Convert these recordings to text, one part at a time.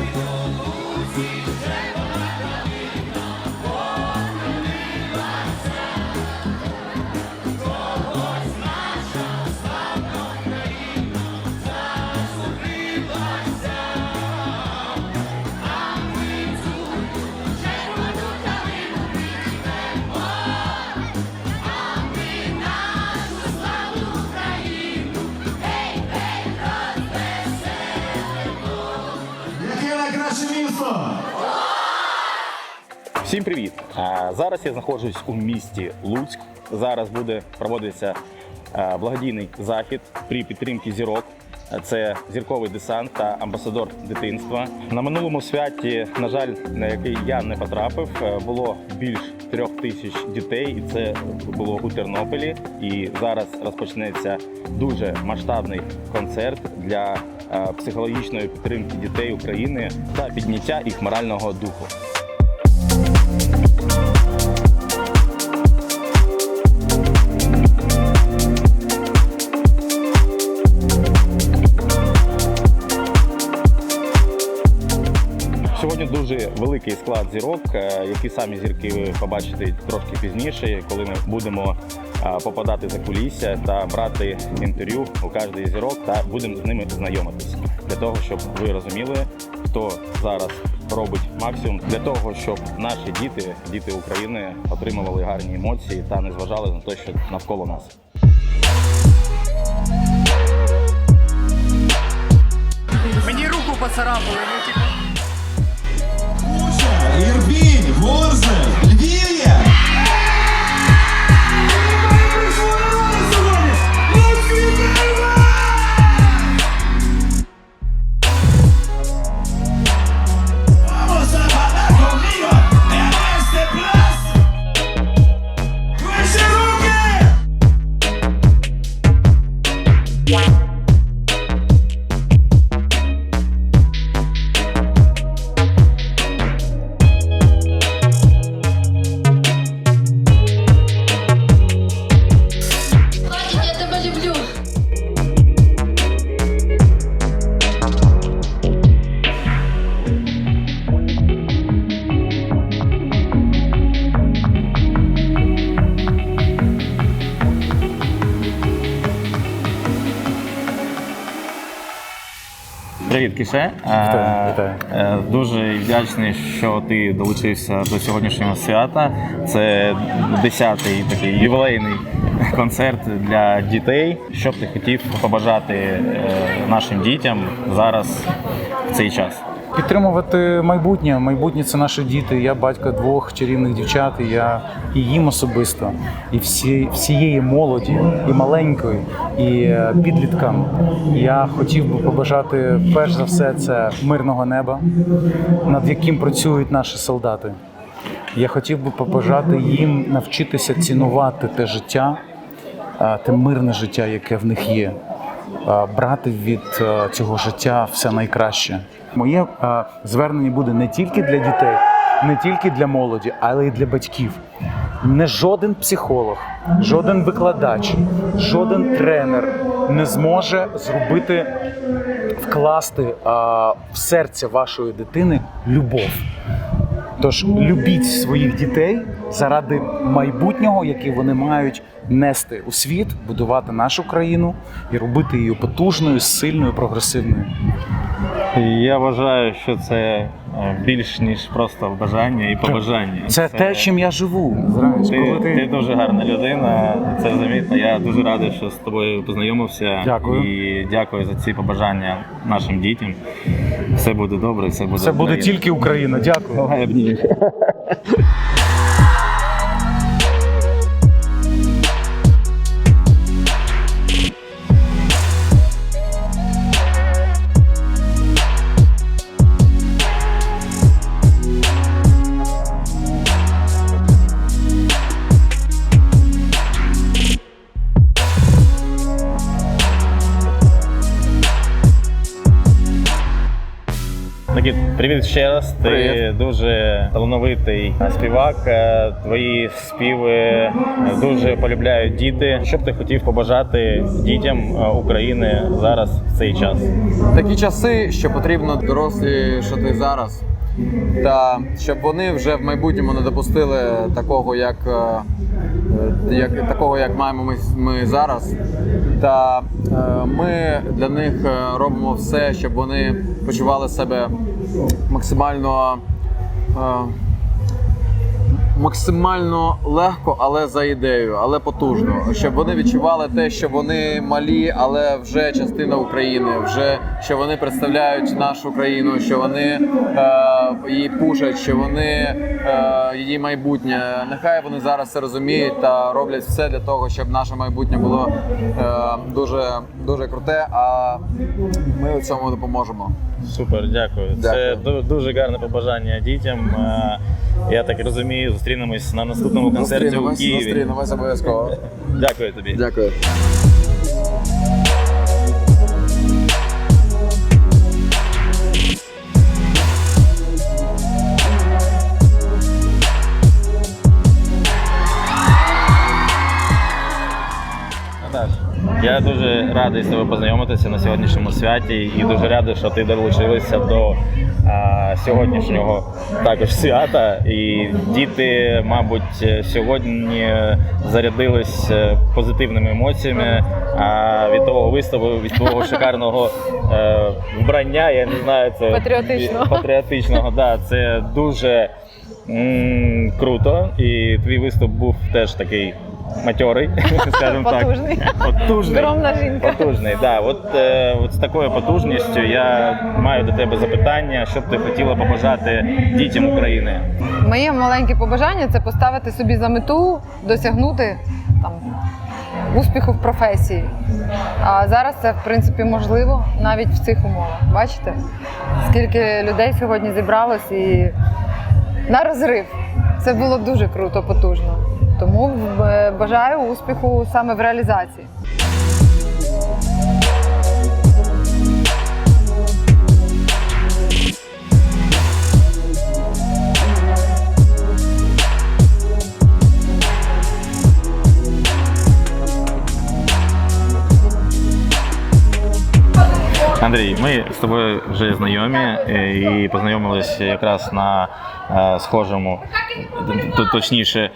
Яке Всім привіт! Зараз я знаходжусь у місті Луцьк. Зараз буде проводитися благодійний захід при підтримці зірок. Це зірковий десант та амбасадор дитинства. На минулому святі, на жаль, на який я не потрапив, е, було більш трьох тисяч дітей, і це було у Тернополі. І зараз розпочнеться дуже масштабний концерт для е, психологічної підтримки дітей України та підняття їх морального духу. Великий склад зірок, е, які самі зірки ви побачите трошки пізніше, коли ми будемо е, попадати за кулісся та брати інтерв'ю у кожної зірок та будемо з ними знайомитися для того, щоб ви розуміли, хто зараз робить максимум для того, щоб наші діти, діти України, отримували гарні емоції та не зважали на те, що навколо нас. Мені руку поцарапали, Ірбінь, Ворзель, Львів'я. Привіт, Кіше. Вітаю, вітаю. Е, Дуже вдячний, що ти долучився до сьогоднішнього свята. Це 10-й такий ювілейний концерт для дітей. Що б ти хотів побажати е, нашим дітям зараз в цей час? Підтримувати майбутнє. Майбутнє це наші діти. Я батько двох чарівних дівчат. І я і їм особисто, і всі, всієї молоді, і маленької, і е, підліткам. Я хотів би побажати перш за все це мирного неба, над яким працюють наші солдати. Я хотів би побажати їм навчитися цінувати те життя, те мирне життя, яке в них є. Е, Брати від е, цього життя все найкраще. Моє е, звернення буде не тільки для дітей, не тільки для молоді, але й для батьків. Не жоден психолог, жоден викладач, жоден тренер не зможе зробити вкласти е, в серце вашої дитини любов. Тож любіть своїх дітей заради майбутнього, яке вони мають нести у світ, будувати нашу країну і робити її потужною, сильною, прогресивною. Я вважаю, що це е, більш ніж просто бажання і побажання. Це те, чим я живу. Ти, ти ти дуже гарна людина, це замітно. Я дуже радий, що з тобою познайомився. Дякую. І дякую за ці побажання нашим дітям. Все буде добре, все буде це буде Україна. тільки Україна. Дякую. Давай привіт ще раз. Ти Привіт. дуже талановитий співак. Е, Твої співи дуже полюбляють діти. Що б ти хотів побажати дітям е, України зараз в цей час? Такі часи, що потрібно дорослішати зараз, та щоб вони вже в майбутньому не допустили такого, як, е, як такого, як маємо ми, ми зараз. Та ми для них робимо все, щоб вони почували себе максимально. е, максимально легко, але за ідеєю, але потужно. Щоб вони відчували те, що вони малі, але вже частина України, вже що вони представляють нашу країну, що вони е, її пушать, що вони е, її майбутнє. Нехай вони зараз це розуміють та роблять все для того, щоб наше майбутнє було е, дуже дуже круте. А ми у цьому допоможемо. Супер, дякую. Це ду- дуже гарне побажання дітям. Е, Я так розумію, зустрінемось на наступному концерті у Зустрінемось, Києві. зустрінемось обов'язково. Дякую тобі. Дякую. Наташ, я дуже радий з тобою познайомитися на сьогоднішньому святі і дуже радий, що ти долучилася до а, сьогоднішнього також свята. І діти, мабуть, сьогодні зарядились е, позитивними емоціями а, від того виступу, від твого шикарного е, вбрання. Я не знаю, це Патріотичного. патріотичного. Да, це дуже м, круто. І твій виступ був теж такий. Матьорий, скажімо так. Потужний. Потужний. Жінка. Потужний, да. От, е, от з такою потужністю я маю до тебе запитання, що б ти хотіла побажати дітям України. Моє маленьке побажання це поставити собі за мету досягнути там успіху в професії. А зараз це в принципі можливо навіть в цих умовах. Бачите, скільки людей сьогодні зібралось і на розрив. Це було дуже круто, потужно. Тому е, бажаю успіху саме в реалізації. Андрій, ми з тобою вже знайомі е, і познайомилися якраз на е, схожому, точніше, е,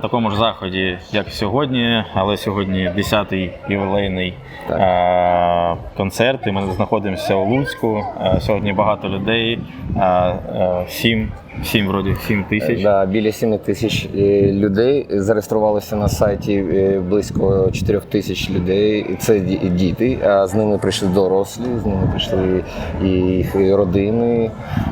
такому ж заході, як сьогодні, але сьогодні 10-й ювілейний так. концерт. І ми знаходимося у Луцьку. Е, Сьогодні багато людей, е, е, сім, сім вроді сім тисяч. Да, біля 7 тисяч е, людей зареєструвалося на сайті е, близько 4 тисяч людей. Це діти. А з ними прийшли дорослі, з ними прийшли і їх родини,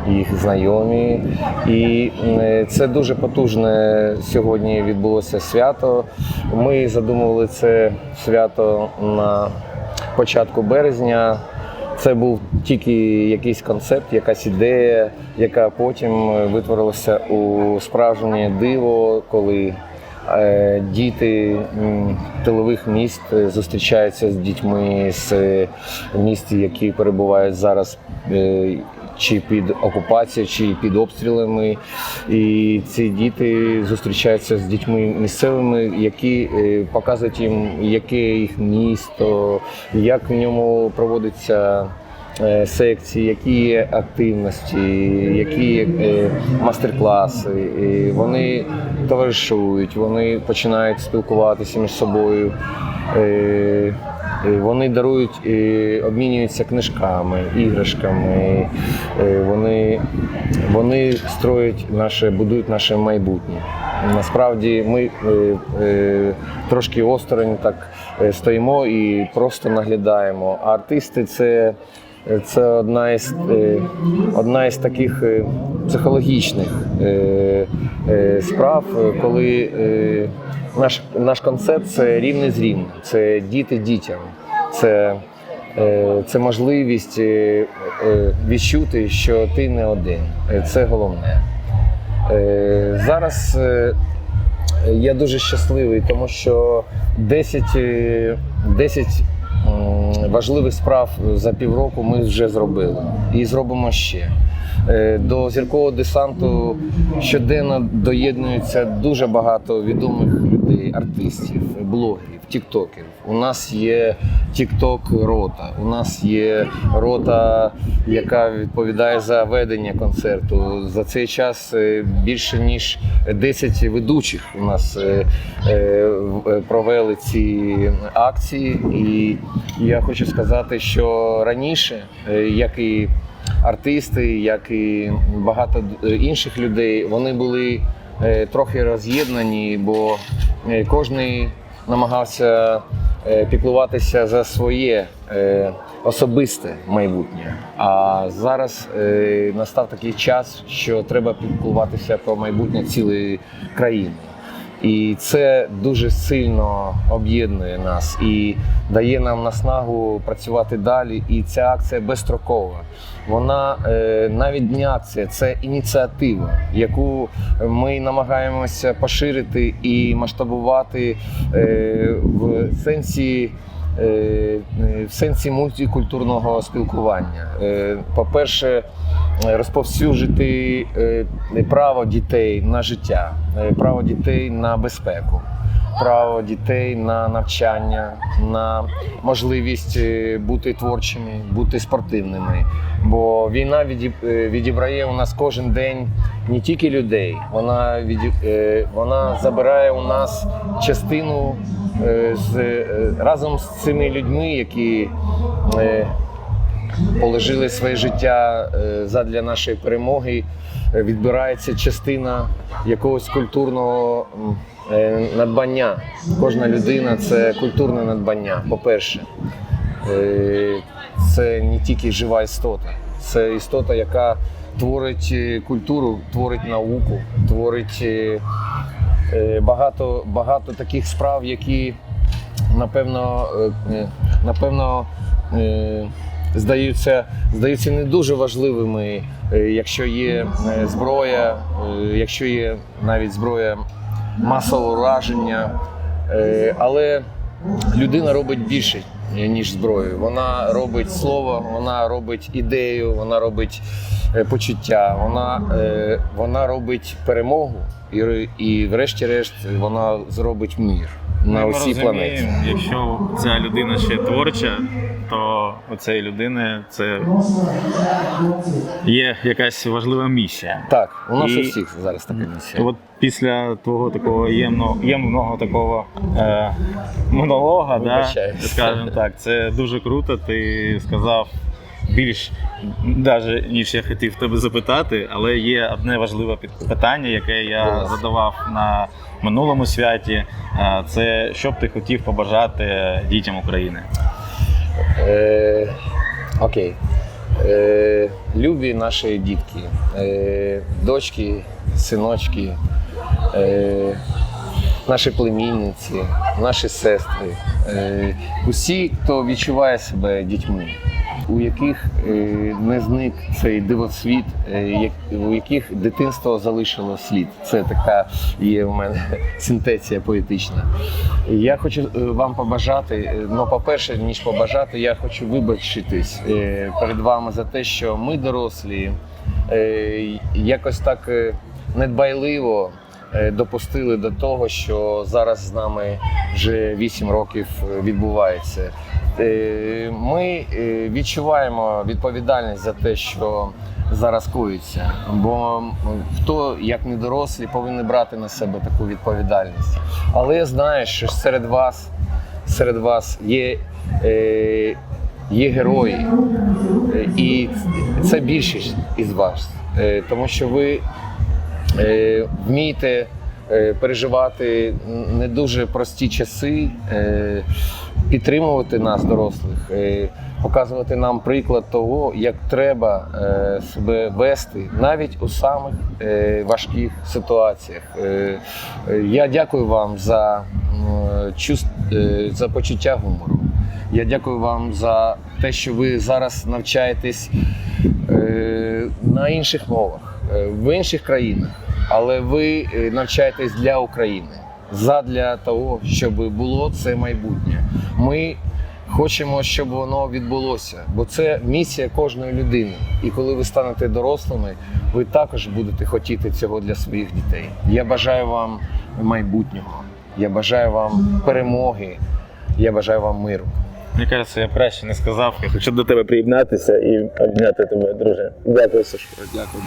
їх знайомі. І е, це дуже потужне сьогодні відбулося свято. Ми задумували це свято на початку березня. Це був тільки якийсь концепт, якась ідея, яка потім е, витворилася у справжнє диво, коли е, діти тилових міст е, зустрічаються з дітьми з міст, які перебувають зараз. Чи під окупацією, чи під обстрілами, і ці діти зустрічаються з дітьми місцевими, які е, показують їм, яке їх місто, як в ньому проводиться е, секції, які є активності, які є е, мастер-класи. Вони товаришують, вони починають спілкуватися між собою. Е, Вони дарують, обмінюються книжками, іграшками. Е, Вони, вони строять наше, будують наше майбутнє. Насправді ми е, трошки осторонь так стоїмо і просто наглядаємо. А артисти це, це одна із, одна із таких психологічних справ, коли наш, наш концепт це рівне з рівним, це діти дітям. Це Е, Це можливість е, е, відчути, що ти не один. Це головне. Зараз я дуже щасливий, тому що 10, е, 10 м, м, важливих справ за півроку ми вже зробили і зробимо ще. Е, До зіркового десанту щоденно доєднується дуже багато відомих людей, артистів, блогерів, тіктокерів. У нас є тікток рота, у нас є рота, яка відповідає за ведення концерту. За цей час е, більше ніж 10 ведучих у нас е, е, провели ці акції. І я хочу сказати, що раніше, як і артисти, як і багато інших людей, вони були трохи роз'єднані, бо кожний намагався е, піклуватися за своє е, особисте майбутнє. А зараз е, настав такий час, що треба піклуватися про майбутнє цілої країни. І це дуже сильно об'єднує нас і дає нам наснагу працювати далі. І ця акція безстрокова. Вона е, навіть не акція, це ініціатива, яку ми намагаємося поширити і масштабувати е, в сенсі. Е, е, В сенсі мультикультурного спілкування. Е, По-перше, розповсюджити право дітей на життя, право дітей на безпеку, право дітей на навчання, на можливість е, бути творчими, бути спортивними. Бо війна е, відібрає у нас кожен день не тільки людей, вона віді- е, вона забирає у нас частину з разом з цими людьми, які положили своє життя задля нашої перемоги, відбирається частина якогось культурного е, надбання. Кожна людина це культурне надбання. По-перше, Е, це не тільки жива істота, це істота, яка творить е, культуру, творить науку, творить багато, багато таких справ, які напевно, напевно здаються, здаються не дуже важливими, е, якщо є е, зброя, е, якщо є навіть зброя масового ураження. Але людина робить більше, ніж зброю. Вона робить слово, вона робить ідею, вона робить почуття, вона, вона робить перемогу і, і врешті-решт вона зробить мір на усій розуміємо, планеті. Якщо ця людина ще творча, то у цієї людини це є якась важлива місія. Так, у нас І- у всіх зараз така місія. От після твого такого ємного, ємного такого е, монолога, да, скажімо так, це дуже круто. Ти сказав більш навіть, ніж я хотів тебе запитати, але є одне важливе питання, яке я задавав на минулому святі. Е, Це що б ти хотів побажати дітям України? Е, окей. Е, любі наші дітки, е, дочки, синочки, е, наші племінниці, наші сестри, е, усі, хто відчуває себе дітьми, у яких е, не зник цей дивосвіт, е, у яких дитинство залишило слід. Це така є в мене синтеція поетична. Я хочу е, вам побажати. Ну, по-перше, ніж побажати, я хочу вибачитись перед вами за те, що ми дорослі якось так недбайливо допустили до того, що зараз з нами вже 8 років е, відбувається. Е, Ми е, відчуваємо відповідальність за те, що зараз коїться. Бо хто, як не дорослі, повинен брати на себе таку відповідальність. Але я знаю, що серед вас, серед вас є, е, є герої, Е, і це більшість із вас, Е, тому що ви е, вмієте е, переживати не дуже прості часи, е, підтримувати нас, дорослих, е, показувати нам приклад того, як треба себе вести навіть у самих важких ситуаціях. Я дякую вам за, за почуття гумору. Я дякую вам за те, що ви зараз навчаєтесь на інших мовах, в інших країнах, але ви е, навчаєтесь для України, задля того, щоб було це майбутнє. Ми Хочемо, щоб воно відбулося, бо це місія кожної людини. І коли ви станете дорослими, ви також будете хотіти цього для своїх дітей. Я бажаю вам майбутнього. Я бажаю вам перемоги. Я бажаю вам миру. Мені кажеться, я краще не сказав. Я хочу до тебе приєднатися і обняти тебе, друже. Дякую, Сашко. Дякую.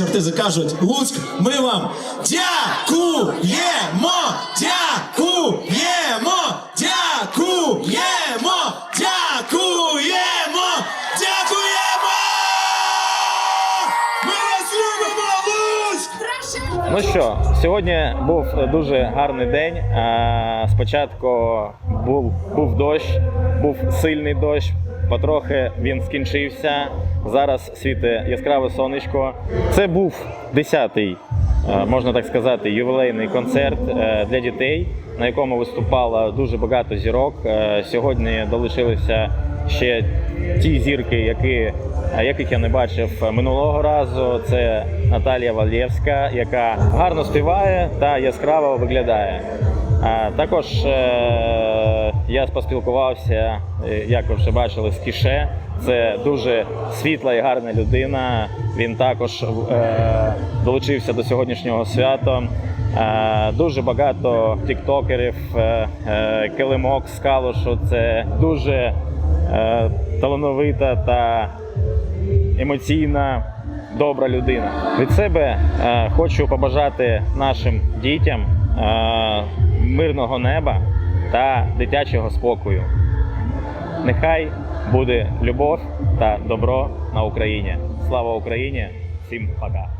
Разом кажуть, Луцьк, ми вам дякуємо! Дякуємо! Дякуємо! Дякуємо! Дякуємо! Ми вас любимо, Луцьк! Ну що, сьогодні був дуже гарний день. Е, Спочатку був, був дощ, був сильний дощ. Потрохи він скінчився. Зараз світить яскраве сонечко. Це був 10-й, е, можна так сказати, ювілейний концерт е, для дітей, на якому виступало дуже багато зірок. Е, Сьогодні долучилися ще ті зірки, які, яких я не бачив минулого разу. Це Наталія Валєвська, яка гарно співає та яскраво виглядає. Також я поспілкувався, е, як ви вже бачили, з Кіше. Це дуже світла і гарна людина. Він також е, долучився до сьогоднішнього свята. Е, дуже багато тіктокерів, е, е, килимок з Калушу. Це дуже е, талановита та емоційна, добра людина. Від себе е, хочу побажати нашим дітям е, мирного неба та дитячого спокою. Нехай буде любов та добро на Україні. Слава Україні! Всім пока!